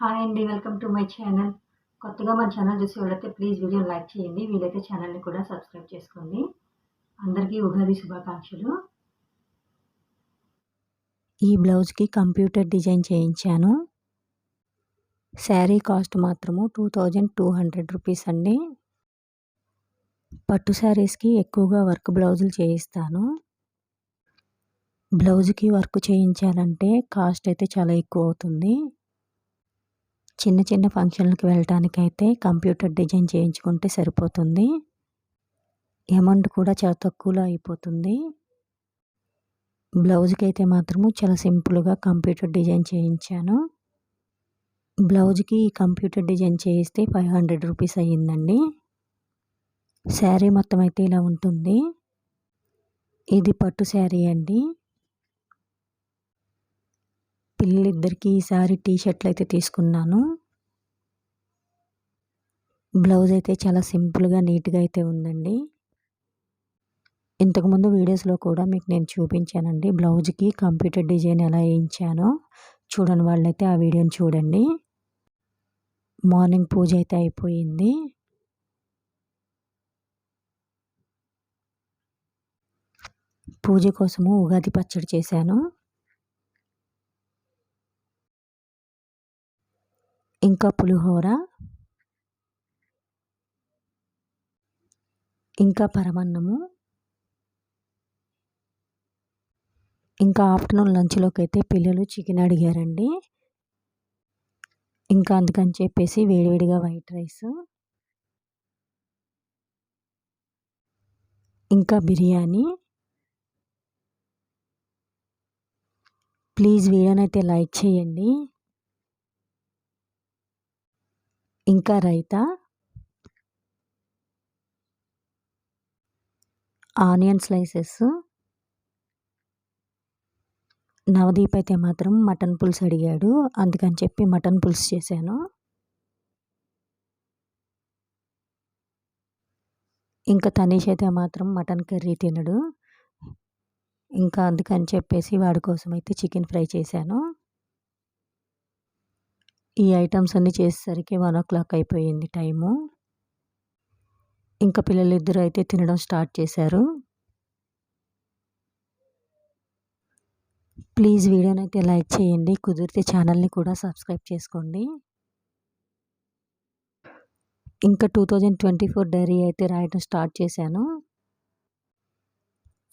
Hi అండి welcome to my channel కొత్తగా మన ఛానల్ చూసి వాళ్ళైతే ప్లీజ్ వీడియో లైక్ చేయండి. వీలైతే ఛానల్ని కూడా సబ్స్క్రైబ్ చేసుకోండి. అందరికీ ఉగాది శుభాకాంక్షలు. ఈ బ్లౌజ్కి కంప్యూటర్ డిజైన్ చేయించాను. శారీ కాస్ట్ మాత్రము two thousand two hundred rupees అండి. పట్టు శారీస్కి ఎక్కువగా వర్క్ బ్లౌజులు చేయిస్తాను. బ్లౌజ్కి వర్క్ చేయించాలంటే కాస్ట్ అయితే చాలా ఎక్కువ అవుతుంది. చిన్న చిన్న ఫంక్షన్లకు వెళ్ళటానికైతే కంప్యూటర్ డిజైన్ చేయించుకుంటే సరిపోతుంది. అమౌంట్ కూడా చాలా తక్కువలో అయిపోతుంది. బ్లౌజ్కి అయితే మాత్రము చాలా సింపుల్గా కంప్యూటర్ డిజైన్ చేయించాను. బ్లౌజ్కి కంప్యూటర్ డిజైన్ చేయిస్తే ఫైవ్ హండ్రెడ్ రూపీస్ అయ్యిందండి. శారీ మొత్తం అయితే ఇలా ఉంటుంది. ఇది పట్టు శారీ అండి. పిల్లలిద్దరికీ ఈసారి టీ షర్ట్లు అయితే తీసుకున్నాను. బ్లౌజ్ అయితే చాలా సింపుల్గా నీట్గా అయితే ఉందండి. ఇంతకుముందు వీడియోస్లో కూడా మీకు నేను చూపించానండి బ్లౌజ్కి కంప్యూటర్ డిజైన్ ఎలా వేయించానో. చూడని వాళ్ళైతే ఆ వీడియోని చూడండి. మార్నింగ్ పూజ అయితే అయిపోయింది. పూజ కోసము ఉగాది పచ్చడి చేశాను. ఇంకా పులిహోర ఇంకా పరమన్నము ఇంకా ఆఫ్టర్నూన్ లంచ్లోకి అయితే పిల్లలు చికెన్ అడిగారండి. ఇంకా అందుకని చెప్పేసి వేడివేడిగా వైట్ రైస్ ఇంకా బిర్యానీ. ప్లీజ్ వీడియోని అయితే లైక్ చేయండి. ఇంకా రైతా? Onion slices? నవదీప్ అయితే మాత్రం మటన్ పులుసు అడిగాడు. అందుకని చెప్పి మటన్ పులుసు చేశాను. ఇంకా తనీష్ అయితే మాత్రం మటన్ కర్రీ తినడు. ఇంకా అందుకని చెప్పేసి వాడి కోసం అయితే చికెన్ ఫ్రై చేశాను. ఈ ఐటమ్స్ అన్నీ చేసేసరికి వన్ ఓ క్లాక్ అయిపోయింది టైము. ఇంకా పిల్లలిద్దరూ అయితే తినడం స్టార్ట్ చేశారు. ప్లీజ్ వీడియోని అయితే లైక్ చేయండి కుదిరితే ఛానల్ని కూడా సబ్స్క్రైబ్ చేసుకోండి. ఇంకా two thousand twenty four diary అయితే రాయడం స్టార్ట్ చేశాను.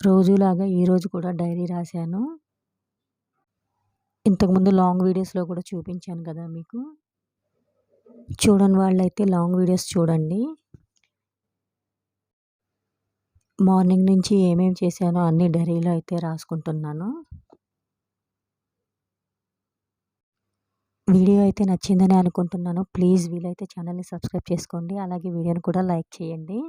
రోజులాగా ఈరోజు కూడా డైరీ రాశాను. ఇంతకుముందు లాంగ్ వీడియోస్లో కూడా చూపించాను కదా మీకు. చూడని వాళ్ళైతే లాంగ్ వీడియోస్ చూడండి. మార్నింగ్ నుంచి ఏమేమి చేశానో అన్ని డైరీలో అయితే రాసుకుంటున్నాను. వీడియో అయితే నచ్చిందని అనుకుంటున్నాను. ప్లీజ్ వీలైతే ఛానల్ని సబ్స్క్రైబ్ చేసుకోండి. అలాగే వీడియోని కూడా లైక్ చేయండి.